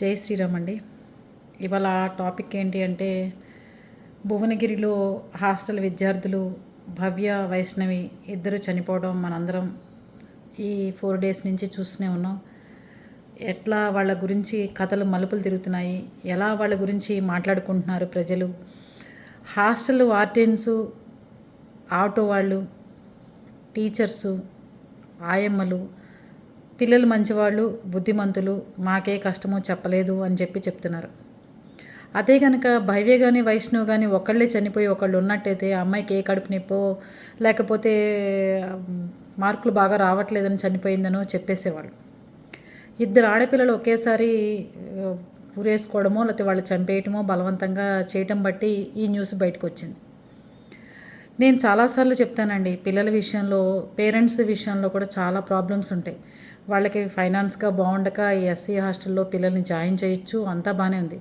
జై శ్రీరామ్ అండి. ఇవాళ టాపిక్ ఏంటి అంటే భువనగిరిలో హాస్టల్ విద్యార్థులు భవ్య వైష్ణవి ఇద్దరు చనిపోవడం మనందరం ఈ ఫోర్ డేస్ నుంచి చూస్తూనే ఉన్నాం. ఎట్లా వాళ్ళ గురించి కథలు మలుపులు తిరుగుతున్నాయి ఎలా వాళ్ళ గురించి మాట్లాడుకుంటున్నారు ప్రజలు హాస్టల్ వార్డెన్సు ఆటో వాళ్ళు టీచర్సు ఆయమ్మలు పిల్లలు మంచివాళ్ళు బుద్ధిమంతులు మాకే కష్టమో చెప్పలేదు అని చెప్పి చెప్తున్నారు. అదే కనుక భవ్య కానీ వైష్ణవ్ కానీ ఒకళ్ళే చనిపోయి ఒకళ్ళు ఉన్నట్టయితే ఆ అమ్మాయికి ఏ కడుపు నొప్పో లేకపోతే మార్కులు బాగా రావట్లేదని చనిపోయిందనో చెప్పేసేవాళ్ళు. ఇద్దరు ఆడపిల్లలు ఒకేసారి ఊరేసుకోవడమో లేకపోతే వాళ్ళు చంపేయటమో బలవంతంగా చేయటం బట్టి ఈ న్యూస్ బయటకు వచ్చింది నేను చాలాసార్లు చెప్తానండి పిల్లల విషయంలో పేరెంట్స్ విషయంలో కూడా చాలా ప్రాబ్లమ్స్ ఉంటాయి. వాళ్ళకి ఫైనాన్స్గా బాగుండక ఈ ఎస్సీ హాస్టల్లో పిల్లల్ని జాయిన్ చేయొచ్చు అంతా బాగానే ఉంది.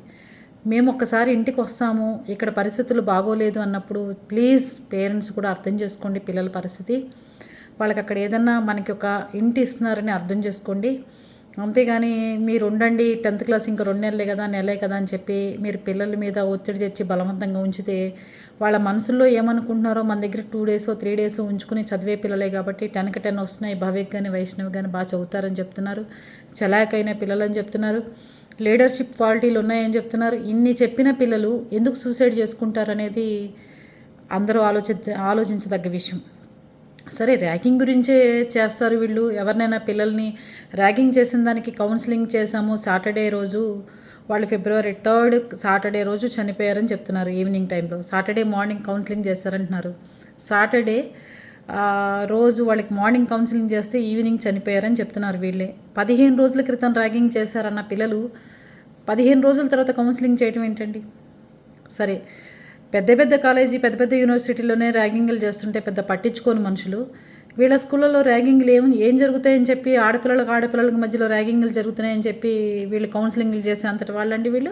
మేము ఒక్కసారి ఇంటికి వస్తాము ఇక్కడ పరిస్థితులు బాగోలేదు అన్నప్పుడు ప్లీజ్ పేరెంట్స్ కూడా అర్థం చేసుకోండి పిల్లల పరిస్థితి. వాళ్ళకి అక్కడ ఏదన్నా మనకి ఒక ఇంటి ఇస్తున్నారని అర్థం చేసుకోండి. అంతేగాని మీరు ఉండండి టెన్త్ క్లాస్ ఇంకా రెండు నెలలే కదా నెలే కదా అని చెప్పి మీరు పిల్లల మీద ఒత్తిడి తెచ్చి బలవంతంగా ఉంచితే వాళ్ళ మనసుల్లో ఏమనుకుంటున్నారో మన దగ్గర టూ డేస్ త్రీ డేస్ ఉంచుకుని చదివే పిల్లలే కాబట్టి టెన్కి టెన్ వస్తున్నాయి భవిక్ కానీ వైష్ణవి కానీ బాగా చదువుతారని చెప్తున్నారు చలాకైన పిల్లలని చెప్తున్నారు లీడర్షిప్ క్వాలిటీలు ఉన్నాయని చెప్తున్నారు. ఇన్ని చెప్పిన పిల్లలు ఎందుకు సూసైడ్ చేసుకుంటారనేది అందరూ ఆలోచించ ఆలోచించదగ్గ విషయం. సరే ర్యాగింగ్ గురించే చేస్తారు వీళ్ళు. ఎవరినైనా పిల్లల్ని ర్యాగింగ్ చేసిన దానికి కౌన్సిలింగ్ చేశాము సాటర్డే రోజు. వాళ్ళు ఫిబ్రవరి థర్డ్ సాటర్డే రోజు చనిపోయారని చెప్తున్నారు ఈవినింగ్ టైంలో. సాటర్డే మార్నింగ్ కౌన్సిలింగ్ చేస్తారంటున్నారు. సాటర్డే రోజు వాళ్ళకి మార్నింగ్ కౌన్సిలింగ్ చేస్తే ఈవినింగ్ చనిపోయారని చెప్తున్నారు వీళ్ళే. పదిహేను రోజుల క్రితం ర్యాగింగ్ చేశారన్న పిల్లలు పదిహేను రోజుల తర్వాత కౌన్సిలింగ్ చేయడం ఏంటండి? సరే పెద్ద పెద్ద కాలేజీ పెద్ద పెద్ద యూనివర్సిటీలోనే ర్యాగింగ్లు చేస్తుంటే పెద్ద పట్టించుకోని మనుషులు. వీళ్ళ స్కూళ్ళలో ర్యాగింగ్లు ఏం ఏం జరుగుతాయని చెప్పి ఆడపిల్లలకు ఆడపిల్లలకు మధ్యలో ర్యాగింగ్లు జరుగుతున్నాయని చెప్పి వీళ్ళు కౌన్సిలింగ్లు చేసే అంతటి వాళ్ళండి వీళ్ళు.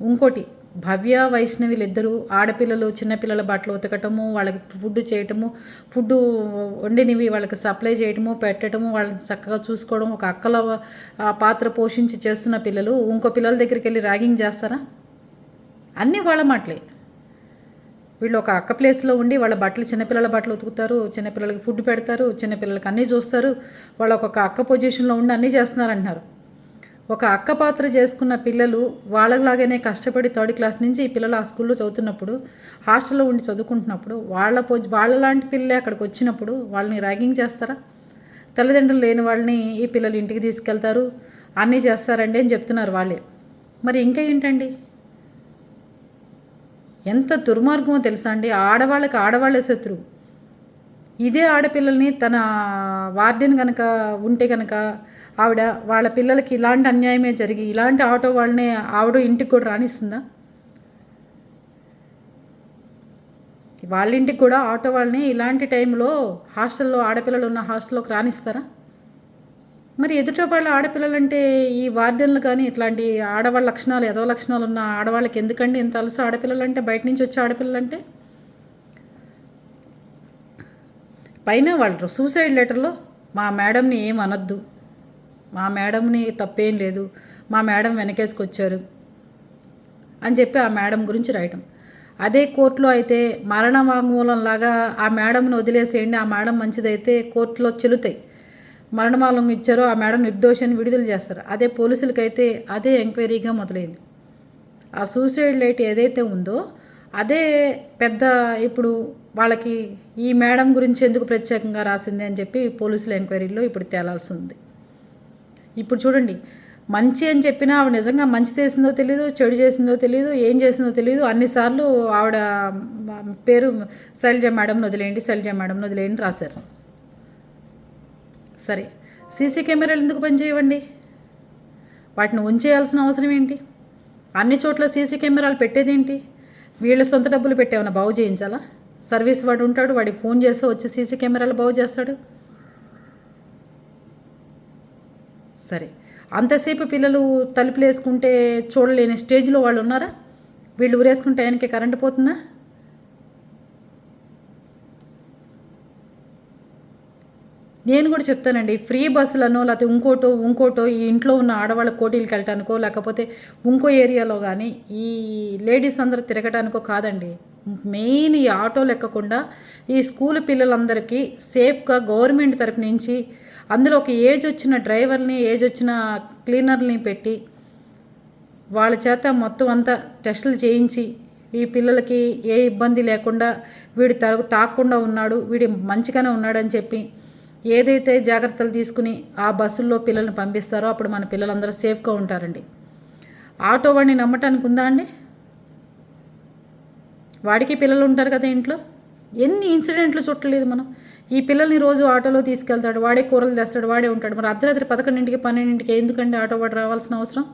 ఇంకోటి భవ్య వైష్ణవిలు ఇద్దరు ఆడపిల్లలు చిన్నపిల్లల బట్టలు ఉతకటము వాళ్ళకి ఫుడ్ చేయటము ఫుడ్ వండినవి వాళ్ళకి సప్లై చేయటము పెట్టడము వాళ్ళని చక్కగా చూసుకోవడం ఒక అక్కల పాత్ర పోషించి చేస్తున్న పిల్లలు. ఇంకో పిల్లల దగ్గరికి వెళ్ళి ర్యాగింగ్ చేస్తారా? అన్నీ వాళ్ళ మాటలే. వీళ్ళు ఒక అక్క ప్లేస్లో ఉండి వాళ్ళ బట్టలు చిన్నపిల్లల బట్టలు ఉతుకుతారు చిన్నపిల్లలకి ఫుడ్ పెడతారు చిన్నపిల్లలకి అన్నీ చూస్తారు. వాళ్ళు ఒక్కొక్క అక్క పొజిషన్లో ఉండి అన్నీ చేస్తున్నారంటున్నారు. ఒక అక్క పాత్ర చేసుకున్న పిల్లలు వాళ్ళలాగానే కష్టపడి థర్డ్ క్లాస్ నుంచి ఈ పిల్లలు ఆ స్కూల్లో చదువుతున్నప్పుడు హాస్టల్లో ఉండి చదువుకుంటున్నప్పుడు వాళ్ళ పొజి వాళ్ళలాంటి పిల్లలే అక్కడికి వచ్చినప్పుడు వాళ్ళని ర్యాగింగ్ చేస్తారా? తల్లిదండ్రులు లేని వాళ్ళని ఈ పిల్లలు ఇంటికి తీసుకెళ్తారు అన్నీ చేస్తారండి అని చెప్తున్నారు వాళ్ళే. మరి ఇంకా ఏంటండి? ఎంత దుర్మార్గమో తెలుసా అండి? ఆడవాళ్ళకి ఆడవాళ్ళే శత్రువు ఇదే ఆడపిల్లల్ని తన వార్డెన్ కనుక ఉంటే కనుక ఆవిడ వాళ్ళ పిల్లలకి ఇలాంటి అన్యాయమే జరిగి ఇలాంటి ఆటో వాళ్ళని ఆవిడ ఇంటికి కూడా రాణిస్తుందా వాళ్ళ ఇంటికి కూడా ఆటో వాళ్ళని ఇలాంటి టైంలో హాస్టల్లో ఆడపిల్లలు ఉన్న హాస్టల్లోకి రాణిస్తారా మరి ఎదుట వాళ్ళ ఆడపిల్లలంటే ఈ వార్డెన్లు కానీ ఇట్లాంటి ఆడవాళ్ళ లక్షణాలు ఎదవ లక్షణాలు ఉన్న ఆడవాళ్ళకి ఎందుకండి ఇంత అలసి? ఆడపిల్లలంటే బయట నుంచి వచ్చే ఆడపిల్లలంటే? పైన వాళ్ళు సూసైడ్ లెటర్లో మా మేడంని ఏం అనొద్దు. మా మేడంని తప్పేం లేదు. మా మేడం వెనకేసుకొచ్చారు అని చెప్పి ఆ మేడం గురించి రాయటం. అదే కోర్టులో అయితే మరణ వాంగ్మూలంలాగా ఆ మేడంని వదిలేసేయండి ఆ మేడం మంచిదైతే కోర్టులో చెల్లుతాయి. మరణమాలం ఇచ్చారో ఆ మేడం నిర్దోషాన్ని విడుదల చేస్తారు. అదే పోలీసులకైతే అదే ఎంక్వైరీగా మొదలైంది. ఆ సూసైడ్ లైట్ ఏదైతే ఉందో అదే పెద్ద ఇప్పుడు వాళ్ళకి ఈ మేడం గురించి ఎందుకు ప్రత్యేకంగా రాసింది అని చెప్పి పోలీసుల ఎంక్వైరీలో ఇప్పుడు తేలాల్సి ఉంది. ఇప్పుడు చూడండి మంచి అని చెప్పినా ఆవిడ నిజంగా మంచి చేసిందో తెలియదు చెడు చేసిందో తెలియదు ఏం చేసిందో తెలియదు అన్నిసార్లు ఆవిడ పేరు శైలజ మేడంను వదిలేయండి శైలజ మేడంను వదిలేయండి రాశారు. సరే సీసీ కెమెరాలు ఎందుకు పనిచేయవండి? వాటిని ఉంచేయాల్సిన అవసరం ఏంటి? అన్ని చోట్ల సీసీ కెమెరాలు పెట్టేదేంటి? వీళ్ళ సొంత డబ్బులు పెట్టేమన్నా బాగు చేయించాలా? సర్వీస్ వాడు ఉంటాడు వాడికి ఫోన్ చేస్తే వచ్చి సీసీ కెమెరాలు బాగు చేస్తాడు. సరే అంతసేపు పిల్లలు తలుపులు వేసుకుంటే చూడలేని స్టేజ్లో వాళ్ళు ఉన్నారా? వీళ్ళు ఊరేసుకుంటే ఆయనకి కరెంటు పోతుందా? నేను కూడా చెప్తానండి ఫ్రీ బస్సులను లేకపోతే ఇంకోటో ఇంకోటో ఈ ఇంట్లో ఉన్న ఆడవాళ్ళ కోటీలకు వెళ్ళటానికో లేకపోతే ఇంకో ఏరియాలో కానీ ఈ లేడీస్ అందరూ తిరగటానికో కాదండి. మెయిన్ ఈ ఆటోలు ఎక్కకుండా ఈ స్కూల్ పిల్లలందరికీ సేఫ్గా గవర్నమెంట్ తరపు నుంచి అందులో ఒక ఏజ్ వచ్చిన డ్రైవర్ని ఏజ్ వచ్చిన క్లీనర్ని పెట్టి వాళ్ళ చేత మొత్తం అంతా టెస్టులు చేయించి ఈ పిల్లలకి ఏ ఇబ్బంది లేకుండా వీడు తరగ తాకుండా ఉన్నాడు వీడి మంచిగానే ఉన్నాడని చెప్పి ఏదైతే జాగ్రత్తలు తీసుకుని ఆ బస్సుల్లో పిల్లల్ని పంపిస్తారో అప్పుడు మన పిల్లలందరూ సేఫ్గా ఉంటారండి. ఆటో వాడిని నమ్మటానికి ఉందా అండి? వాడికి పిల్లలు ఉంటారు కదా ఇంట్లో? ఎన్ని ఇన్సిడెంట్లు చుట్టలేదు మనం. ఈ పిల్లల్ని రోజు ఆటోలో తీసుకెళ్తాడు వాడే కూరలు తెస్తాడు వాడే ఉంటాడు. మరి అర్ధరాత్రి పదకొండింటికి పన్నెండింటికి ఎందుకండి ఆటో వాడు రావాల్సిన అవసరం?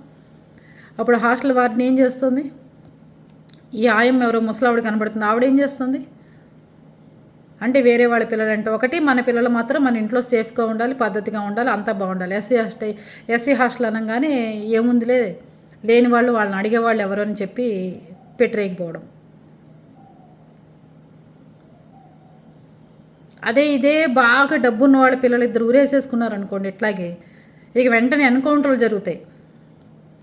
అప్పుడు హాస్టల్ వారిని ఏం చేస్తుంది? ఈ ఆయం ఎవరో ముసలావిడ కనబడుతుంది. ఆవిడ ఏం చేస్తుంది? అంటే వేరే వాళ్ళ పిల్లలు అంటే ఒకటి మన పిల్లలు మాత్రం మన ఇంట్లో సేఫ్గా ఉండాలి పద్ధతిగా ఉండాలి అంతా బాగుండాలి. ఎస్సీ హాస్టల్ ఎస్సీ హాస్టల్ అనగానే ఏముందిలే లేని వాళ్ళు వాళ్ళని అడిగేవాళ్ళు ఎవరు అని చెప్పి పెట్టరేకపోవడం అదే ఇదే బాగా డబ్బున్న వాళ్ళ పిల్లలు ఇద్దరు ఊరేసేసుకున్నారు అనుకోండి ఇట్లాగే ఇక వెంటనే ఎన్కౌంటర్లు జరుగుతాయి.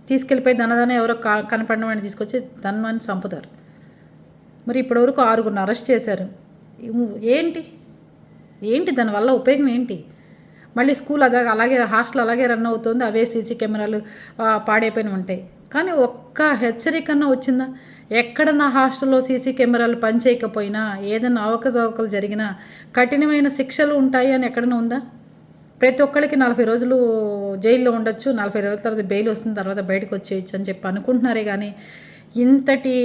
తీసుకెళ్ళిపోయి ధనదనం ఎవరో కా కనపడిన వాడిని తీసుకొచ్చి ధనవాన్ని చంపుతారు. మరి ఇప్పటివరకు ఆరుగురిని అరెస్ట్ చేశారు. ఏంటి? ఏంటి దానివల్ల ఉపయోగం ఏంటి? మళ్ళీ స్కూల్ అదే అలాగే హాస్టల్ అలాగే రన్ అవుతుంది అవే సీసీ కెమెరాలు పాడైపోయిన ఉంటాయి. కానీ ఒక్క హెచ్చరికన్నా వచ్చిందా? ఎక్కడన్నా హాస్టల్లో సీసీ కెమెరాలు పనిచేయకపోయినా ఏదైనా అవకతవకలు జరిగినా కఠినమైన శిక్షలు ఉంటాయి అని ఎక్కడన్నా ఉందా? ప్రతి ఒక్కరికి నలభై రోజులు జైల్లో ఉండొచ్చు నలభై రోజుల తర్వాత బెయిల్ వస్తుంది తర్వాత బయటకు వచ్చేయచ్చు అని చెప్పి అనుకుంటున్నారే కానీ ఇంతటి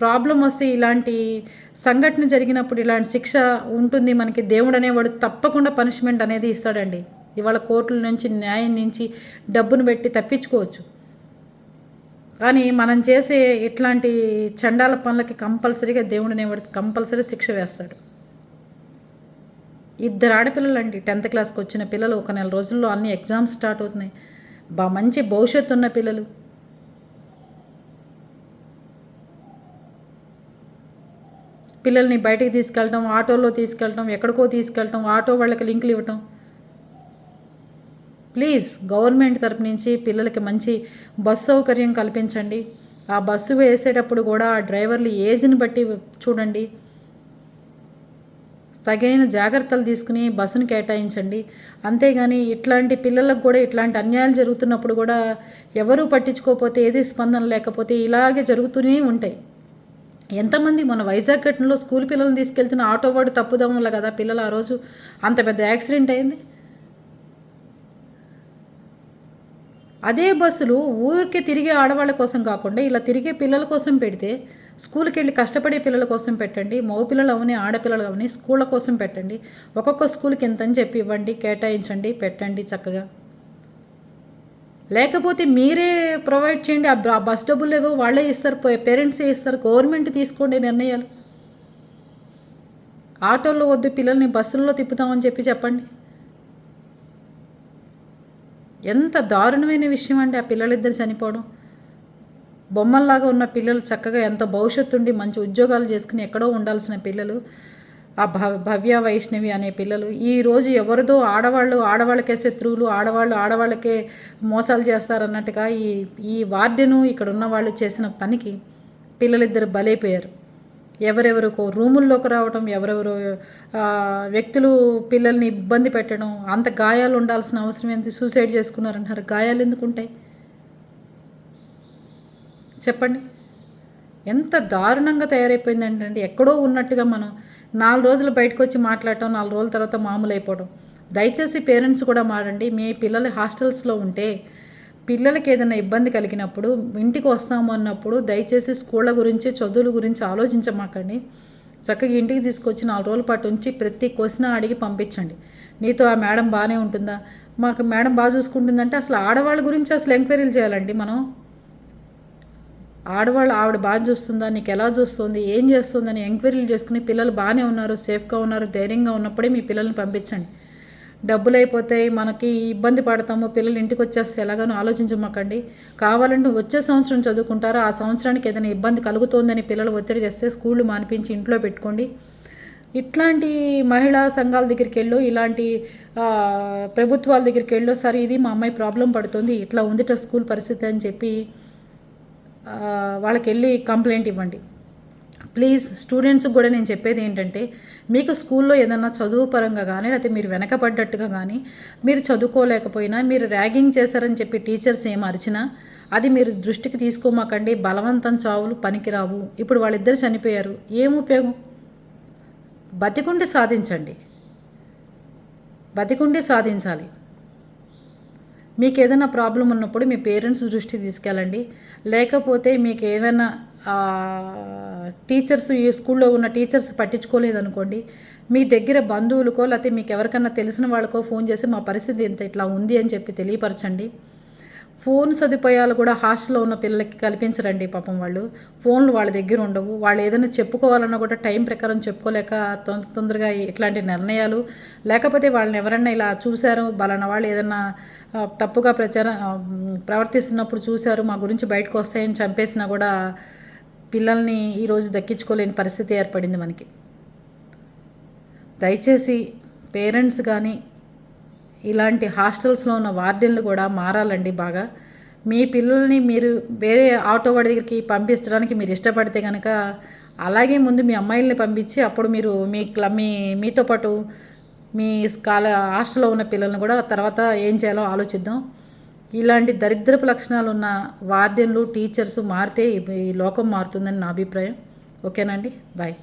ప్రాబ్లం వస్తే ఇలాంటి సంఘటన జరిగినప్పుడు ఇలాంటి శిక్ష ఉంటుంది మనకి దేవుడు అనేవాడు తప్పకుండా పనిష్మెంట్ అనేది ఇస్తాడండి. ఇవాళ కోర్టుల నుంచి న్యాయం నుంచి డబ్బును పెట్టి తప్పించుకోవచ్చు. కానీ మనం చేసే ఇట్లాంటి చండాల పనులకి కంపల్సరీగా దేవుడు అనేవాడు కంపల్సరీ శిక్ష వేస్తాడు. ఇద్దరు ఆడపిల్లలు అండి టెన్త్ క్లాస్కి వచ్చిన పిల్లలు ఒక నెల రోజుల్లో అన్ని ఎగ్జామ్స్ స్టార్ట్ అవుతున్నాయి. బా మంచి భవిష్యత్తు ఉన్న పిల్లలు. పిల్లల్ని బయటికి తీసుకెళ్ళటం ఆటోలో తీసుకెళ్ళటం ఎక్కడికో తీసుకెళ్ళటం ఆటో వాళ్ళకి లింకులు ఇవ్వటం. ప్లీజ్ గవర్నమెంట్ తరపు నుంచి పిల్లలకి మంచి బస్సు సౌకర్యం కల్పించండి. ఆ బస్సు వేసేటప్పుడు కూడా ఆ డ్రైవర్లు ఏజ్ని బట్టి చూడండి. తగిన జాగ్రత్తలు తీసుకుని బస్సును కేటాయించండి. అంతేగాని ఇట్లాంటి పిల్లలకు కూడా ఇట్లాంటి అన్యాయాలు జరుగుతున్నప్పుడు కూడా ఎవరూ పట్టించుకోకపోతే ఏది స్పందన లేకపోతే ఇలాగే జరుగుతూనే ఉంటాయి. ఎంతమంది మన వైజాగ్ ఘటనలో స్కూల్ పిల్లల్ని తీసుకెళ్తున్న ఆటో వాడు తప్పుదం వల్ల కదా పిల్లలు ఆ రోజు? అంత పెద్ద యాక్సిడెంట్ అయింది. అదే బస్సులు ఊరికే తిరిగే ఆడవాళ్ళ కోసం కాకుండా ఇలా తిరిగే పిల్లల కోసం పెడితే స్కూల్కి వెళ్ళి కష్టపడే పిల్లల కోసం పెట్టండి మగ పిల్లలు అవని ఆడపిల్లలు అవని స్కూళ్ళ కోసం పెట్టండి ఒక్కొక్క స్కూల్కి ఎంతని చెప్పి ఇవ్వండి కేటాయించండి పెట్టండి చక్కగా. లేకపోతే మీరే ప్రొవైడ్ చేయండి. ఆ బస్ డబ్బులు ఏవో వాళ్ళే ఇస్తారు. పేరెంట్సే ఇస్తారు. గవర్నమెంట్ తీసుకోండి నిర్ణయాలు. ఆటోల్లో వద్దు పిల్లల్ని బస్సుల్లో తిప్పుతామని చెప్పి చెప్పండి. ఎంత దారుణమైన విషయం అండి ఆ పిల్లలిద్దరు చనిపోవడం. బొమ్మల్లాగా ఉన్న పిల్లలు చక్కగా ఎంత భవిష్యత్తు ఉండి మంచి ఉద్యోగాలు చేసుకుని ఎక్కడో ఉండాల్సిన పిల్లలు. ఆ భవ్య వైష్ణవి అనే పిల్లలు. ఈరోజు ఎవరిదో ఆడవాళ్ళు ఆడవాళ్ళకే శత్రువులు ఆడవాళ్ళు ఆడవాళ్ళకే మోసాలు చేస్తారన్నట్టుగా ఈ ఈ వార్డెను ఇక్కడ ఉన్న వాళ్ళు చేసిన పనికి పిల్లలిద్దరు బలైపోయారు. ఎవరెవరికో రూముల్లోకి రావడం ఎవరెవరు వ్యక్తులు పిల్లల్ని ఇబ్బంది పెట్టడం అంత గాయాలు ఉండాల్సిన అవసరం ఏంటి సూసైడ్ చేసుకున్నారంటారు గాయాలు ఎందుకు ఉంటాయి చెప్పండి. ఎంత దారుణంగా తయారైపోయిందంటే ఎక్కడో ఉన్నట్టుగా మనం నాలుగు రోజులు బయటకు వచ్చి మాట్లాడటం నాలుగు రోజుల తర్వాత మామూలు అయిపోవడం దయచేసి పేరెంట్స్ కూడా మాడండి మీ పిల్లలు హాస్టల్స్లో ఉంటే పిల్లలకి ఏదైనా ఇబ్బంది కలిగినప్పుడు ఇంటికి వస్తాము అన్నప్పుడు దయచేసి స్కూళ్ళ గురించి చదువుల గురించి ఆలోచించమాకండి. చక్కగా ఇంటికి తీసుకొచ్చి నాలుగు రోజుల పాటు ఉంచి ప్రతి క్వశ్చన్ అడిగి పంపించండి. నీతో ఆ మేడం బాగానే ఉంటుందా? మాకు మేడం బాగా చూసుకుంటుందంటే అసలు ఆడవాళ్ళ గురించి అసలు ఎంక్వైరీలు చేయాలండి మనం. ఆడవాళ్ళు ఆవిడ బాగా చూస్తుందా నీకు ఎలా చూస్తుంది ఏం చేస్తుందని ఎంక్వైరీలు చేసుకుని పిల్లలు బాగానే ఉన్నారు సేఫ్గా ఉన్నారు ధైర్యంగా ఉన్నప్పుడే మీ పిల్లల్ని పంపించండి. డబ్బులు అయిపోతాయి మనకి ఇబ్బంది పడతాము పిల్లలు ఇంటికి వచ్చేస్తే ఎలాగనో ఆలోచించమాకండి. కావాలంటే వచ్చే సంవత్సరం చదువుకుంటారో ఆ సంవత్సరానికి ఏదైనా ఇబ్బంది కలుగుతోందని పిల్లలు ఒత్తిడి చేస్తే స్కూళ్ళు మానిపించి ఇంట్లో పెట్టుకోండి. ఇట్లాంటి మహిళా సంఘాల దగ్గరికి వెళ్ళు ఇలాంటి ప్రభుత్వాల దగ్గరికి వెళ్ళు సరే ఇది మా అమ్మాయి ప్రాబ్లం పడుతుంది ఇట్లా ఉందిట స్కూల్ పరిస్థితి అని చెప్పి వాళ్ళకి వెళ్ళి కంప్లైంట్ ఇవ్వండి. ప్లీజ్ స్టూడెంట్స్కి కూడా నేను చెప్పేది ఏంటంటే మీకు స్కూల్లో ఏదన్నా చదువు పరంగా కానీ లేకపోతే మీరు వెనకబడ్డట్టుగా కానీ మీరు చదువుకోలేకపోయినా మీరు ర్యాగింగ్ చేశారని చెప్పి టీచర్స్ ఏం అరిచినా అది మీరు దృష్టికి తీసుకోమాకండి. బలవంతం చావులు పనికిరావు. ఇప్పుడు వాళ్ళిద్దరు చనిపోయారు. ఏం ఉపయోగం? బతికుండి సాధించండి. బతికుండి సాధించాలి. మీకు ఏదైనా ప్రాబ్లం ఉన్నప్పుడు మీ పేరెంట్స్ దృష్టి తీసుకెళ్ళండి. లేకపోతే మీకు ఏమైనా టీచర్స్ ఈ స్కూల్లో ఉన్న టీచర్స్ పట్టించుకోలేదనుకోండి. మీ దగ్గర బంధువులకో లేకపోతే మీకు ఎవరికన్నా తెలిసిన వాళ్ళకో ఫోన్ చేసి మా పరిస్థితి ఇంత ఇట్లా ఉంది అని చెప్పి తెలియపరచండి. ఫోన్ సదుపాయాలు కూడా హాస్టల్లో ఉన్న పిల్లలకి కల్పించరండి పాపం వాళ్ళు. ఫోన్లు వాళ్ళ దగ్గర ఉండవు. వాళ్ళు ఏదైనా చెప్పుకోవాలన్నా కూడా టైం ప్రకారం చెప్పుకోలేక తొందర తొందరగా ఇట్లాంటి నిర్ణయాలు లేకపోతే వాళ్ళని ఎవరన్నా ఇలా చూశారు బలానా వాళ్ళు ఏదన్నా తప్పుగా ప్రచారం ప్రవర్తిస్తున్నప్పుడు చూశారు మా గురించి బయటకు వస్తాయని చంపేసినా కూడా పిల్లల్ని ఈరోజు దక్కించుకోలేని పరిస్థితి ఏర్పడింది మనకి. దయచేసి పేరెంట్స్ కానీ ఇలాంటి హాస్టల్స్లో ఉన్న వార్డెన్లు కూడా మారాలండి బాగా. మీ పిల్లల్ని మీరు వేరే ఆటో వాడి దగ్గరికి పంపించడానికి మీరు ఇష్టపడితే కనుక అలాగే ముందు మీ అమ్మాయిల్ని పంపించి అప్పుడు మీరు మీ మీ మీతో పాటు మీ స్కాల హాస్టల్లో ఉన్న పిల్లల్ని కూడా తర్వాత ఏం చేయాలో ఆలోచిద్దాం. ఇలాంటి దరిద్రపు లక్షణాలు ఉన్న వార్డెన్లు టీచర్స్ మారితే ఈ లోకం మారుతుందని నా అభిప్రాయం. ఓకేనండి? బాయ్.